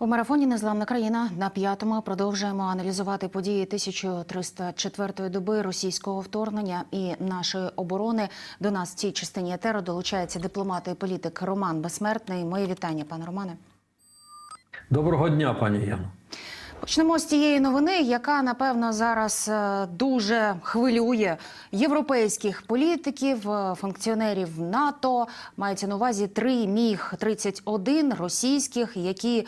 У марафоні Незламна країна на п'ятому продовжуємо аналізувати події 1304 доби російського вторгнення і нашої оборони. До нас в цій частині етеру долучається дипломат і політик Роман Безсмертний. Моє вітання, пане Романе. Доброго дня, пані Яно. Почнемо з тієї новини, яка напевно зараз е, дуже хвилює європейських політиків, е, функціонерів НАТО. Мається на увазі три міг 31 російських, які е,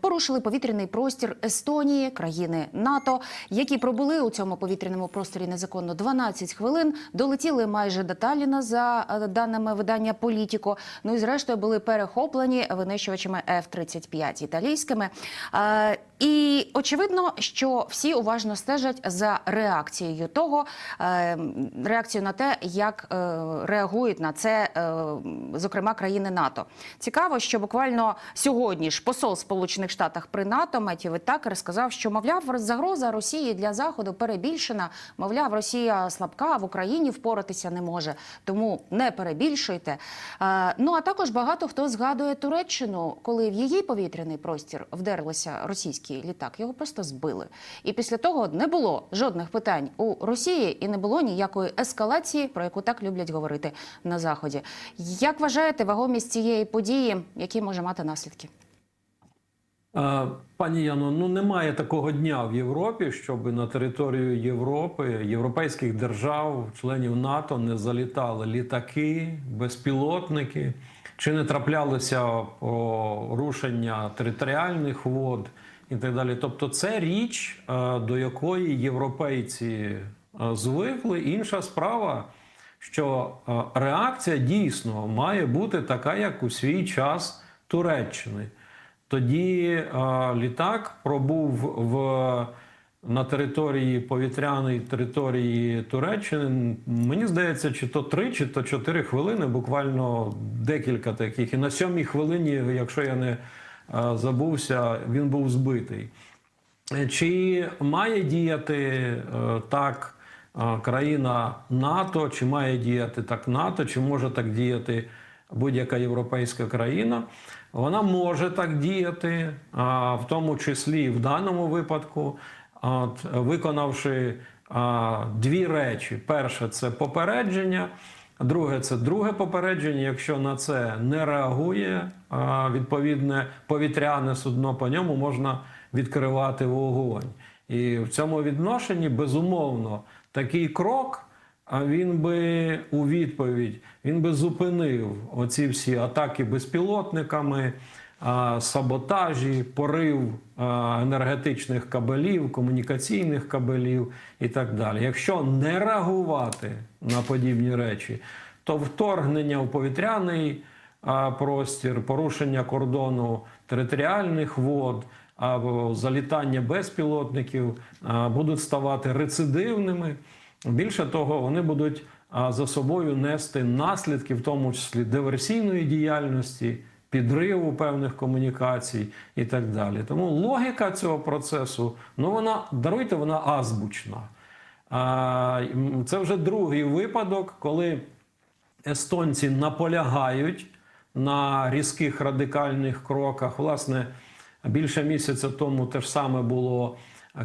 порушили повітряний простір Естонії, країни НАТО, які пробули у цьому повітряному просторі незаконно 12 хвилин. Долетіли майже до Талліна за е, даними видання Політіко. Ну і зрештою були перехоплені винищувачами F-35 італійськими. Е, і очевидно, що всі уважно стежать за реакцією того, е, реакцією на те, як е, реагують на це, е, зокрема країни НАТО. Цікаво, що буквально сьогодні ж посол Сполучених Штатів при НАТО Меттів Такер сказав, що мовляв загроза Росії для заходу перебільшена. Мовляв, Росія слабка в Україні впоратися не може, тому не перебільшуйте. Ну а також багато хто згадує Туреччину, коли в її повітряний простір вдерлися російські літак. Його просто збили. І після того не було жодних питань у Росії і не було ніякої ескалації, про яку так люблять говорити на заході. Як вважаєте вагомість цієї події, які може мати наслідки? Пані Яно, ну немає такого дня в Європі, щоб на територію Європи, європейських держав, членів НАТО не залітали літаки, безпілотники, чи не траплялося порушення територіальних вод і так далі. Тобто, це річ, е, до якої європейці е, звикли. Інша справа, що е, реакція дійсно має бути така, як у свій час Туреччини. Тоді літак пробув в, на території повітряної території Туреччини. Мені здається, чи то 3, чи то 4 хвилини, буквально декілька таких. І на сьомій хвилині, якщо я не забувся, він був збитий. Чи має діяти е, так е, країна НАТО, чи має діяти так НАТО, чи може так діяти будь-яка європейська країна? Вона може так діяти, в тому числі в даному випадку, виконавши дві речі: перше це попередження. Друге, це друге попередження. Якщо на це не реагує відповідне повітряне судно, по ньому можна відкривати вогонь. І в цьому відношенні, безумовно, такий крок. А він би у відповідь він би зупинив оці всі атаки безпілотниками, саботажі, порив енергетичних кабелів, комунікаційних кабелів і так далі. Якщо не реагувати на подібні речі, то вторгнення в повітряний простір, порушення кордону територіальних вод або залітання безпілотників будуть ставати рецидивними. Більше того, вони будуть за собою нести наслідки, в тому числі диверсійної діяльності, підриву певних комунікацій і так далі. Тому логіка цього процесу, ну вона даруйте, вона азбучна. Це вже другий випадок, коли естонці наполягають на різких радикальних кроках. Власне, більше місяця тому те ж саме було,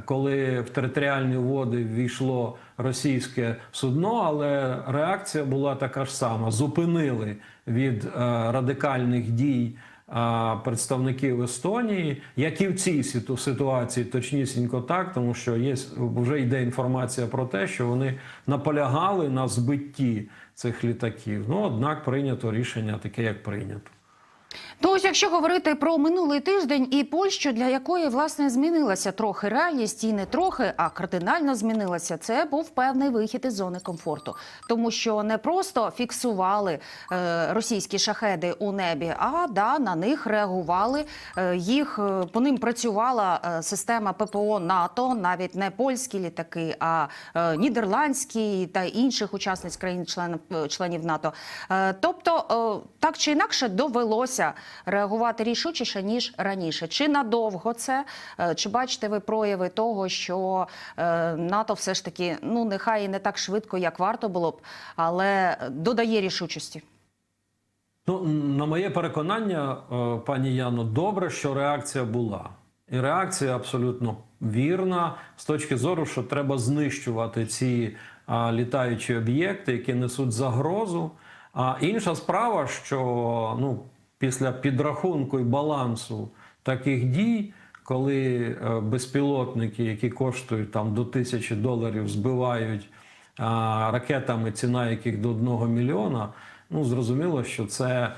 коли в територіальні води ввійшло російське судно, але реакція була така ж сама: зупинили від е, радикальних дій. е, Представників Естонії, як і в цій ситу- ситуації, точнісінько так, тому що є вже йде інформація про те, що вони наполягали на збитті цих літаків. Ну однак прийнято рішення таке, як прийнято. Ну, ось якщо говорити про минулий тиждень і Польщу, для якої власне змінилася трохи реальність, і не трохи, а кардинально змінилася, це був певний вихід із зони комфорту, тому що не просто фіксували е, російські шахеди у небі, а да на них реагували. Е, їх е, по ним працювала е, система ППО НАТО, навіть не польські літаки, а е, нідерландські та інших учасниць країн членів членів НАТО. Е, тобто, е, так чи інакше довелося реагувати рішучіше ніж раніше. Чи надовго це? Е, Чи бачите ви прояви того, що е, НАТО все ж таки ну нехай і не так швидко, як варто було б, але додає рішучості? Ну, на моє переконання, е, пані Яно, добре, що реакція була. І реакція абсолютно вірна з точки зору, що треба знищувати ці а, літаючі об'єкти, які несуть загрозу. А інша справа, що ну, після підрахунку і балансу таких дій, коли е, безпілотники, які коштують там до тисячі доларів, збивають ракетами, ціна яких до одного мільйона, ну зрозуміло, що це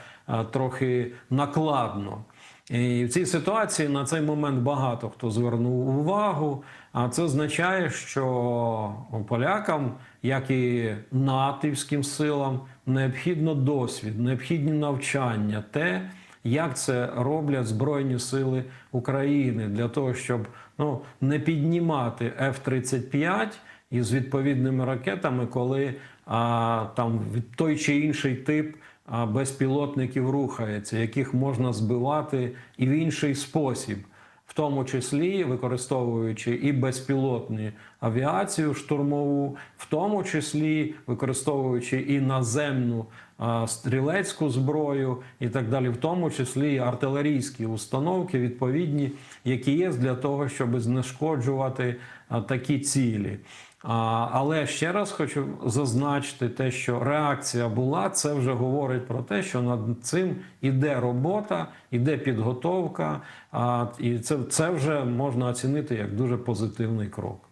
трохи накладно. І в цій ситуації на цей момент багато хто звернув увагу. А це означає, що полякам, як і натівським силам, необхідно досвід, необхідні навчання, те, як це роблять Збройні Сили України для того, щоб ну, не піднімати F-35 із відповідними ракетами, коли а, там той чи інший тип безпілотників рухається, яких можна збивати і в інший спосіб, в тому числі використовуючи і безпілотні авіацію штурмову, в тому числі використовуючи і наземну стрілецьку зброю, і так далі, в тому числі і артилерійські установки, відповідні, які є для того, щоб знешкоджувати такі цілі. Але ще раз хочу зазначити те, що реакція була, це вже говорить про те, що над цим іде робота, іде підготовка, і це, це вже можна оцінити як дуже позитивний крок.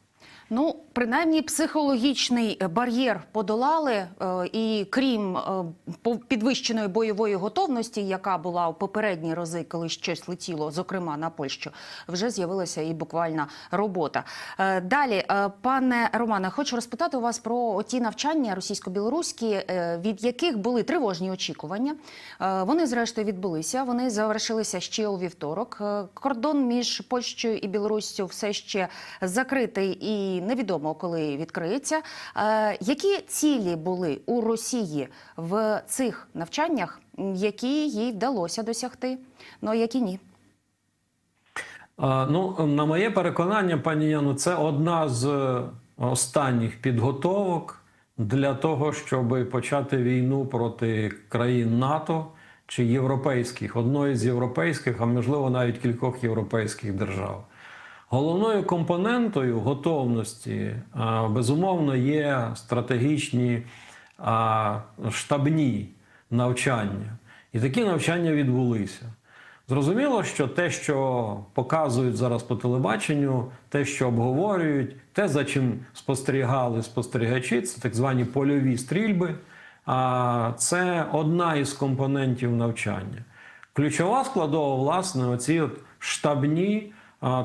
Ну, принаймні, психологічний бар'єр подолали, е, і крім е, підвищеної бойової готовності, яка була у попередні рази, коли щось летіло, зокрема на Польщу, вже з'явилася і буквальна робота. Е, Далі, е, пане Романе, хочу розпитати у вас про ті навчання російсько-білоруські, е, від яких були тривожні очікування. Е, Вони, зрештою, відбулися. Вони завершилися ще у вівторок. Е, Кордон між Польщею і Білоруссю все ще закритий і невідомо, коли відкриється. Е, Які цілі були у Росії в цих навчаннях, які їй вдалося досягти? Ну а які ні? Ну, на моє переконання, пані Яну, це одна з е, останніх підготовок для того, щоб почати війну проти країн НАТО чи європейських, одної з європейських, а можливо навіть кількох європейських держав. Головною компонентою готовності, безумовно, є стратегічні штабні навчання. І такі навчання відбулися. Зрозуміло, що те, що показують зараз по телебаченню, те, що обговорюють, те, за чим спостерігали спостерігачі, це так звані польові стрільби. Це одна із компонентів навчання. Ключова складова, власне, оці от штабні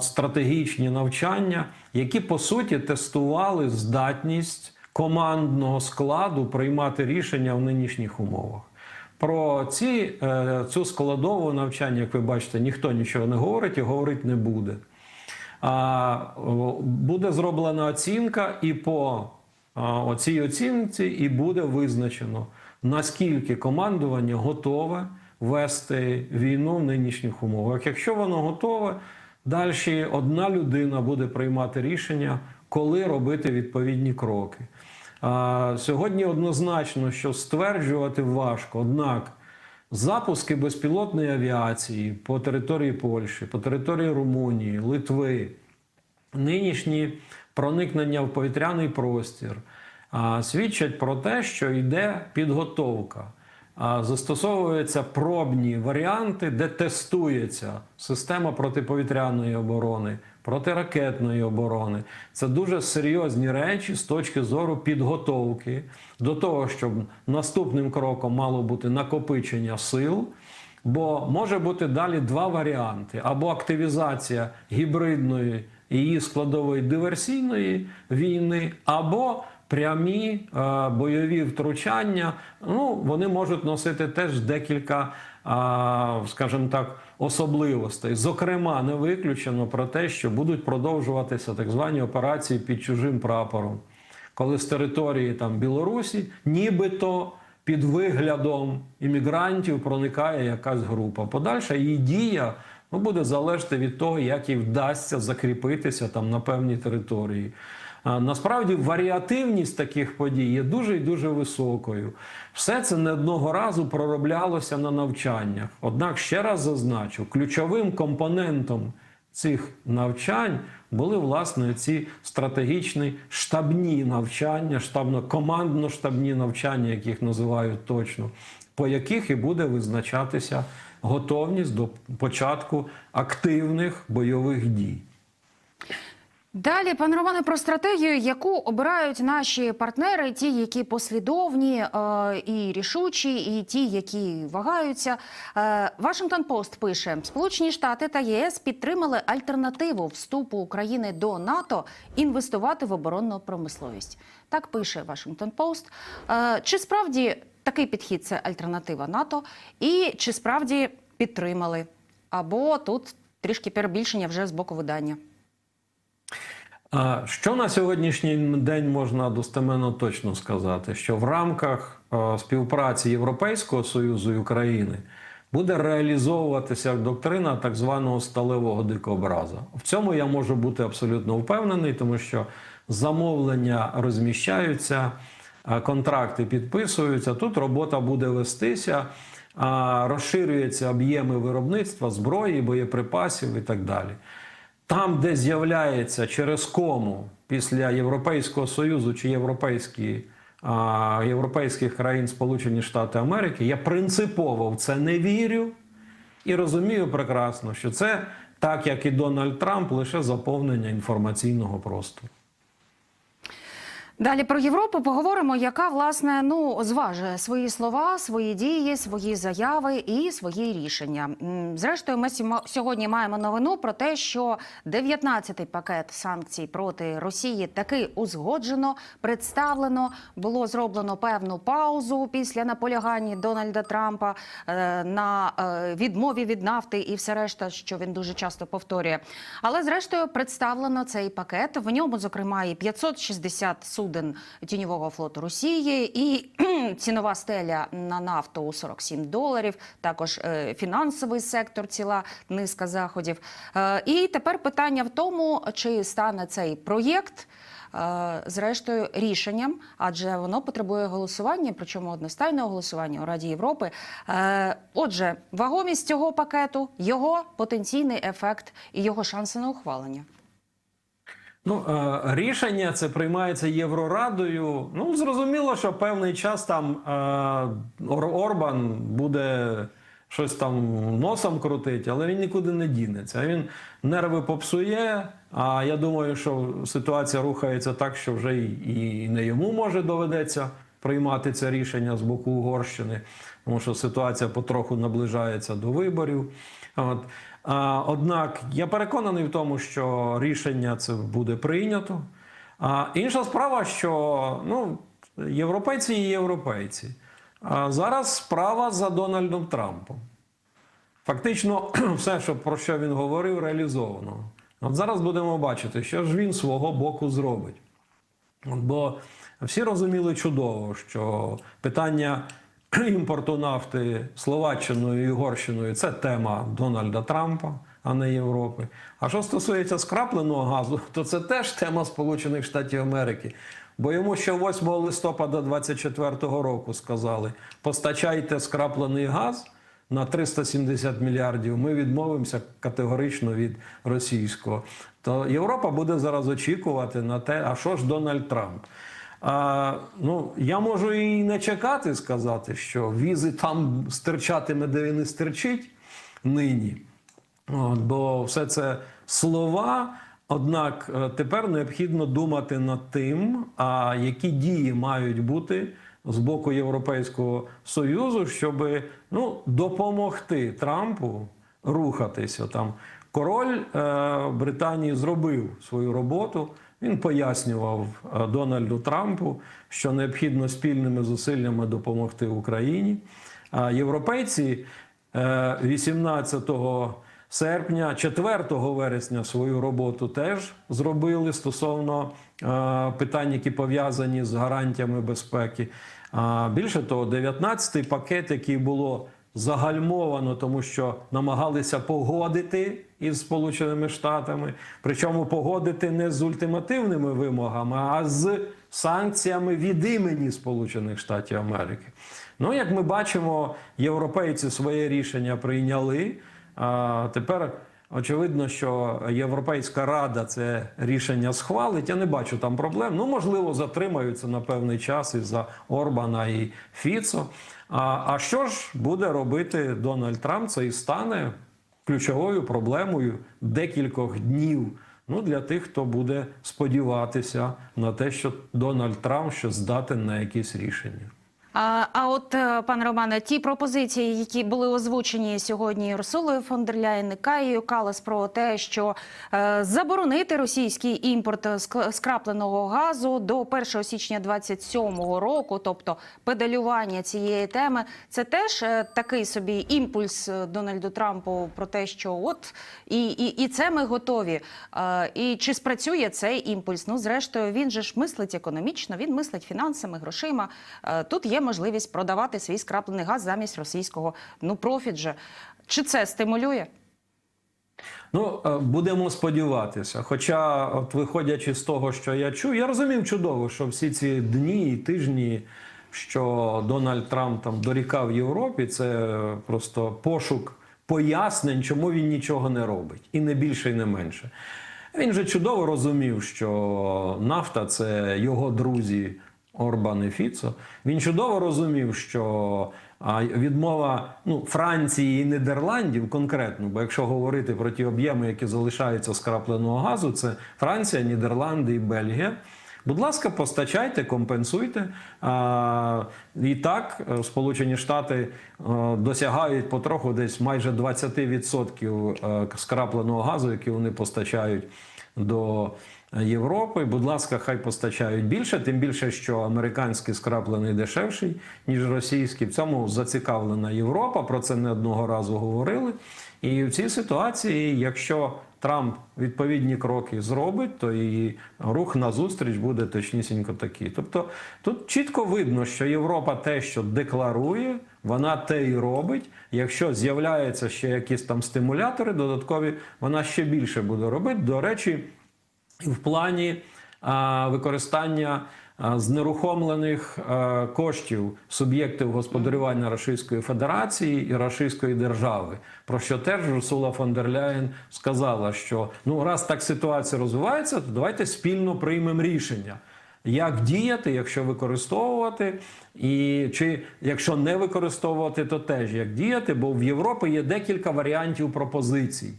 стратегічні навчання, які по суті тестували здатність командного складу приймати рішення в нинішніх умовах. Про ці, е, цю складову навчання, як ви бачите, ніхто нічого не говорить і говорить не буде. Буде зроблена оцінка, і по а, оцій оцінці і буде визначено, наскільки командування готове вести війну в нинішніх умовах. Якщо воно готове, далі одна людина буде приймати рішення, коли робити відповідні кроки. Сьогодні однозначно, що стверджувати важко, однак запуски безпілотної авіації по території Польщі, по території Румунії, Литви, нинішні проникнення в повітряний простір свідчать про те, що йде підготовка. Застосовуються пробні варіанти, де тестується система протиповітряної оборони, протиракетної оборони. Це дуже серйозні речі з точки зору підготовки до того, щоб наступним кроком мало бути накопичення сил. Бо може бути далі два варіанти: або активізація гібридної її складової диверсійної війни, або прямі е, бойові втручання. Ну, вони можуть носити теж декілька, е, скажімо так, особливостей. Зокрема, не виключено про те, що будуть продовжуватися так звані операції під чужим прапором, коли з території там Білорусі, нібито під виглядом іммігрантів проникає якась група. Подальша її дія ну, буде залежати від того, як їй вдасться закріпитися там на певній території. Насправді варіативність таких подій є дуже і дуже високою. Все це не одного разу пророблялося на навчаннях. Однак ще раз зазначу, ключовим компонентом цих навчань були власне ці стратегічні штабні навчання, штабно-командно-штабні навчання, яких називають точно, по яких і буде визначатися готовність до початку активних бойових дій. Далі, пане Романе, про стратегію, яку обирають наші партнери, ті, які послідовні е, і рішучі, і ті, які вагаються. Е, Вашингтон Пост пише: Сполучені Штати та ЄС підтримали альтернативу вступу України до НАТО інвестувати в оборонну промисловість. Так пише Вашингтон Пост. Е, Чи справді такий підхід це альтернатива НАТО? І чи справді підтримали? Або тут трішки перебільшення вже з боку видання. Що на сьогоднішній день можна достеменно точно сказати? Що в рамках е, співпраці Європейського Союзу і України буде реалізовуватися доктрина так званого сталевого дикобраза. В цьому я можу бути абсолютно впевнений, тому що замовлення розміщаються, е, контракти підписуються. Тут робота буде вестися, розширюються об'єми виробництва зброї, боєприпасів і так далі. Там, де з'являється через кому після Європейського Союзу чи європейські, а, європейських країн Сполучені Штати Америки, я принципово в це не вірю і розумію прекрасно, що це так як і Дональд Трамп, лише заповнення інформаційного простору. Далі про Європу поговоримо, яка власне ну зважує свої слова, свої дії, свої заяви і свої рішення. Зрештою, ми сьогодні маємо новину про те, що 19-й пакет санкцій проти Росії таки узгоджено, представлено. Було зроблено певну паузу після наполягання Дональда Трампа е, на е, відмові від нафти і все решта, що він дуже часто повторює. Але зрештою представлено цей пакет. В ньому, зокрема, і 560 суден тіньового флоту Росії, і цінова стеля на нафту у 47 доларів. Також е, фінансовий сектор, ціла низка заходів. Е, і тепер питання в тому, чи стане цей проєкт. е, Зрештою, рішенням, адже воно потребує голосування, причому одностайного голосування у Раді Європи. Отже, вагомість цього пакету, його потенційний ефект і його шанси на ухвалення. Ну, е, рішення це приймається Єврорадою. Ну, зрозуміло, що певний час там е, Орбан буде щось там носом крутить, але він нікуди не дінеться. Він нерви попсує. А я думаю, що ситуація рухається так, що вже і, не йому може доведеться приймати це рішення з боку Угорщини, тому що ситуація потроху наближається до виборів. От. Однак я переконаний в тому, що рішення це буде прийнято. А інша справа, що ну, європейці і європейці. А зараз справа за Дональдом Трампом. Фактично, все, що, про що він говорив, реалізовано. От зараз будемо бачити, що ж він свого боку зробить. Бо всі розуміли чудово, що питання імпорту нафти Словаччиною і Угорщиною це тема Дональда Трампа, а не Європи. А що стосується скрапленого газу, то це теж тема Сполучених Штатів Америки. Бо йому ще 8 листопада 2024 року сказали: постачайте скраплений газ на 370 мільярдів. Ми відмовимося категорично від російського. То Європа буде зараз очікувати на те, а що ж Дональд Трамп. А, ну, я можу і не чекати сказати, що візи там стирчатиме, де він і стирчить нині. От, бо все це слова. Однак е, тепер необхідно думати над тим, а які дії мають бути з боку Європейського Союзу, щоб ну, допомогти Трампу рухатися там. Король е, Британії зробив свою роботу. Він пояснював е, Дональду Трампу, що необхідно спільними зусиллями допомогти Україні. А європейці е, 18 серпня, 4 вересня свою роботу теж зробили стосовно е, питань, які пов'язані з гарантіями безпеки. Більше того, 19-й пакет, який було загальмовано, тому що намагалися погодити із Сполученими Штатами, причому погодити не з ультимативними вимогами, а з санкціями від імені Сполучених Штатів Америки. Ну, як ми бачимо, європейці своє рішення прийняли. А тепер очевидно, що Європейська рада це рішення схвалить. Я не бачу там проблем. Ну, можливо, затримаються на певний час із-за Орбана і Фіцо. А, а що ж буде робити Дональд Трамп? Це і стане ключовою проблемою декількох днів. Ну, для тих, хто буде сподіватися на те, що Дональд Трамп ще здатен на якісь рішення. А, а от, е, пане Романе, ті пропозиції, які були озвучені сьогодні Урсулою фон дер Ляєн і Каєю Калас про те, що е, заборонити російський імпорт ск- скрапленого газу до 1 січня 27-го року, тобто педалювання цієї теми, це теж е, такий собі імпульс Дональду Трампу про те, що от і, і, і це ми готові. І чи спрацює цей імпульс? Ну, зрештою, він же ж мислить економічно, він мислить фінансами, грошима. Тут є можливість продавати свій скраплений газ замість російського. Ну, профіт же. Чи це стимулює? Ну, е, будемо сподіватися. Хоча, от виходячи з того, що я чую, я розумів чудово, що всі ці дні і тижні, що Дональд Трамп там дорікав Європі, це просто пошук пояснень, чому він нічого не робить, і не більше, і не менше. Він же чудово розумів, що нафта це його друзі Орбан і Фіцо. Він чудово розумів, що відмова ну, Франції і Нідерландів конкретно, бо якщо говорити про ті об'єми, які залишаються скрапленого газу, це Франція, Нідерланди і Бельгія. Будь ласка, постачайте, компенсуйте. А, і так, е, Сполучені Штати е, досягають потроху десь майже 20% е, скрапленого газу, який вони постачають до Європи. Будь ласка, хай постачають більше, тим більше, що американський скраплений дешевший, ніж російський. В цьому зацікавлена Європа. Про це не одного разу говорили. І в цій ситуації, якщо Трамп відповідні кроки зробить, то і рух назустріч буде точнісінько такий. Тобто тут чітко видно, що Європа те, що декларує, вона те і робить. Якщо з'являються ще якісь там стимулятори додаткові, вона ще більше буде робити. До речі, в плані використання знерухомлених коштів суб'єктів господарювання Російської Федерації і Російської держави, про що теж Урсула фон дер Ляєн сказала, що ну раз так ситуація розвивається, то давайте спільно приймемо рішення. Як діяти, якщо використовувати, і чи якщо не використовувати, то теж як діяти, бо в Європі є декілька варіантів пропозицій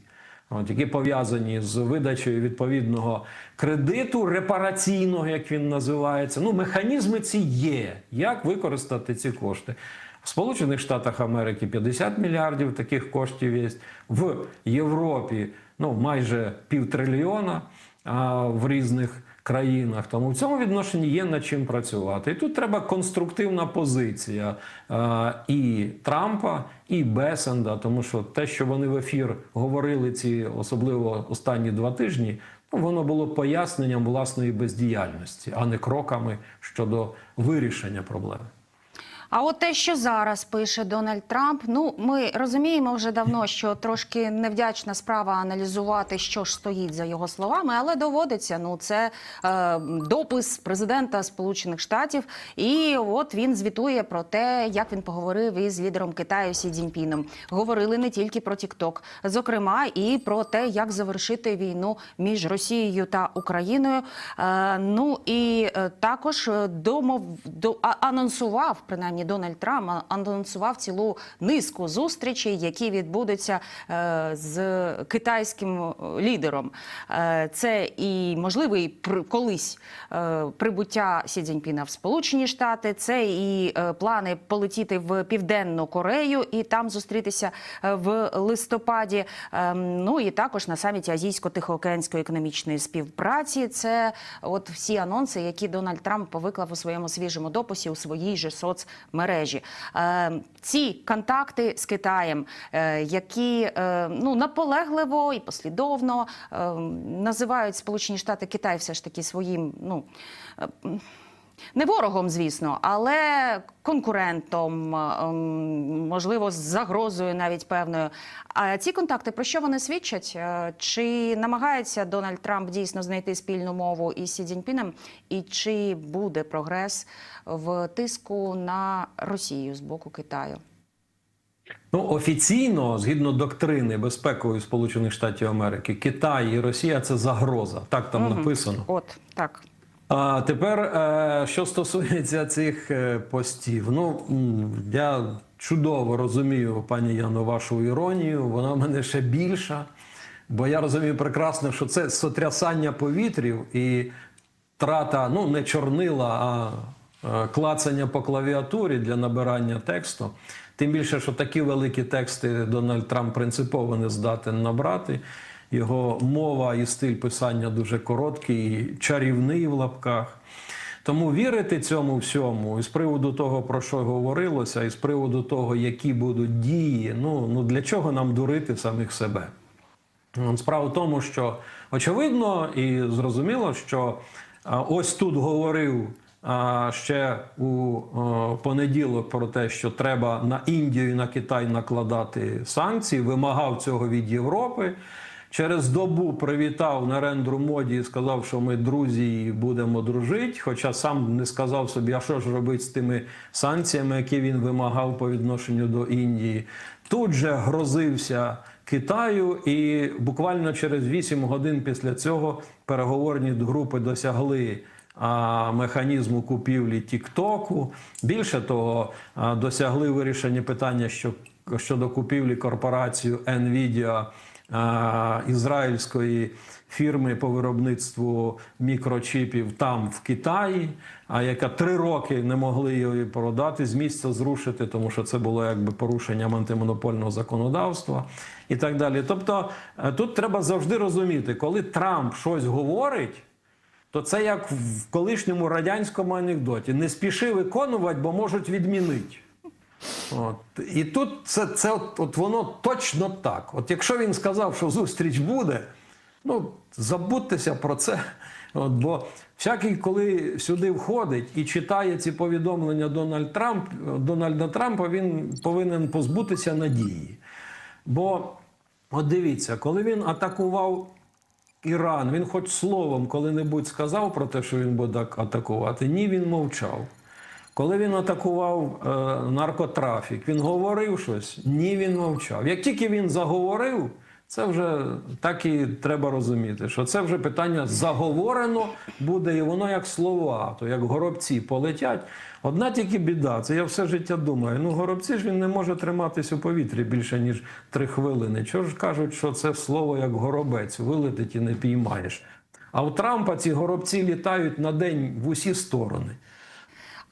от, які пов'язані з видачею відповідного кредиту репараційного, як він називається. Ну, механізми ці є. Як використати ці кошти? В Сполучених Штатах Америки 50 мільярдів таких коштів є. В Європі ну, майже півтрильйона в різних країнах. Тому в цьому відношенні є над чим працювати. І тут треба конструктивна позиція е, і Трампа, і Бесенда, тому що те, що вони в ефір говорили, ці особливо останні два тижні, ну, воно було поясненням власної бездіяльності, а не кроками щодо вирішення проблеми. А от те, що зараз пише Дональд Трамп, ну ми розуміємо вже давно, що трошки невдячна справа аналізувати, що ж стоїть за його словами, але доводиться. Ну це е, допис президента Сполучених Штатів, і от він звітує про те, як він поговорив із лідером Китаю Сі Цзіньпіном. Говорили не тільки про Тікток, зокрема і про те, як завершити війну між Росією та Україною. Е, ну і е, також е, домов до анонсував принаймні Дональд Трамп анонсував цілу низку зустрічей, які відбудуться е, з китайським е, лідером. Е, це і можливий колись прибуття Сі Цзіньпіна в Сполучені Штати, це і плани полетіти в Південну Корею і там зустрітися в листопаді. Е, ну і також на саміті Азійсько-Тихоокеанської економічної співпраці. Це от всі анонси, які Дональд Трамп виклав у своєму свіжому дописі у своїй же соцмережі. Е, ці контакти з Китаєм, е, які е, ну наполегливо і послідовно називають Сполучені Штати Китай все ж таки своїм ну. Е, Не ворогом, звісно, але конкурентом, ем, можливо, з загрозою навіть певною. А ці контакти про що вони свідчать? Е, Чи намагається Дональд Трамп дійсно знайти спільну мову із Сі Цзіньпіном? І чи буде прогрес в тиску на Росію з боку Китаю? Ну, офіційно, згідно доктрини безпекової Сполучених Штатів Америки, Китай і Росія це загроза. Так там Мгм. написано. От так. А тепер, е, що стосується цих е, постів, ну я чудово розумію, пані Яно, вашу іронію. Вона в мене ще більша, бо я розумію прекрасно, що це сотрясання повітрів і трата, ну не чорнила, а е, клацання по клавіатурі для набирання тексту. Тим більше, що такі великі тексти Дональд Трамп принципово не здатен набрати. Його мова і стиль писання дуже короткий, чарівний в лапках. Тому вірити цьому всьому, і з приводу того, про що говорилося, і з приводу того, які будуть дії, ну, ну для чого нам дурити самих себе? Справа в тому, що очевидно і зрозуміло, що ось тут говорив ще у понеділок про те, що треба на Індію і на Китай накладати санкції, вимагав цього від Європи. Через добу привітав Нарендру Моді і сказав, що ми друзі і будемо дружити. Хоча сам не сказав собі, а що ж робити з тими санкціями, які він вимагав по відношенню до Індії. Тут же грозився Китаю, і буквально через 8 годин після цього переговорні групи досягли механізму купівлі Тіктоку. Більше того, досягли вирішення питання що, щодо купівлі корпорацію Nvidia ізраїльської фірми по виробництву мікрочіпів там в Китаї, а яка три роки не могли її продати, з місця зрушити, тому що це було якби порушенням антимонопольного законодавства і так далі. Тобто е, тут треба завжди розуміти, коли Трамп щось говорить. То це як в колишньому радянському анекдоті. Не спіши виконувати, бо можуть відмінити. От. І тут це, це от, от воно точно так. От якщо він сказав, що зустріч буде, ну забудьтеся про це. От, бо всякий, коли сюди входить і читає ці повідомлення Дональд Трамп, Дональда Трампа, він повинен позбутися надії. Бо, от дивіться, коли він атакував Іран, він хоч словом коли-небудь сказав про те, що він буде атакувати, ні, він мовчав. Коли він атакував е, наркотрафік, він говорив щось, ні, він мовчав. Як тільки він заговорив, це вже так і треба розуміти, що це вже питання заговорено буде, і воно як слова, то як горобці полетять. Одна тільки біда, це я все життя думаю. Ну, горобці ж він не може триматись у повітрі більше, ніж три хвилини. Чого ж кажуть, що це слово як горобець, вилетить і не піймаєш. А у Трампа ці горобці літають на день в усі сторони.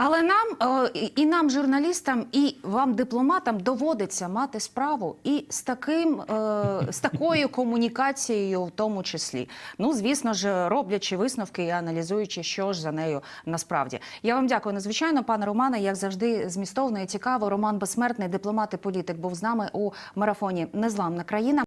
Але нам е, і- нам, журналістам, і вам, дипломатам, доводиться мати справу і з таким е, з такою комунікацією, в тому числі. Ну, звісно ж, роблячи висновки і аналізуючи, що ж за нею насправді. Я вам дякую надзвичайно, пане Романе. Як завжди, змістовно і цікаво. Роман Безсмертний, дипломат і політик, був з нами у марафоні Незламна країна.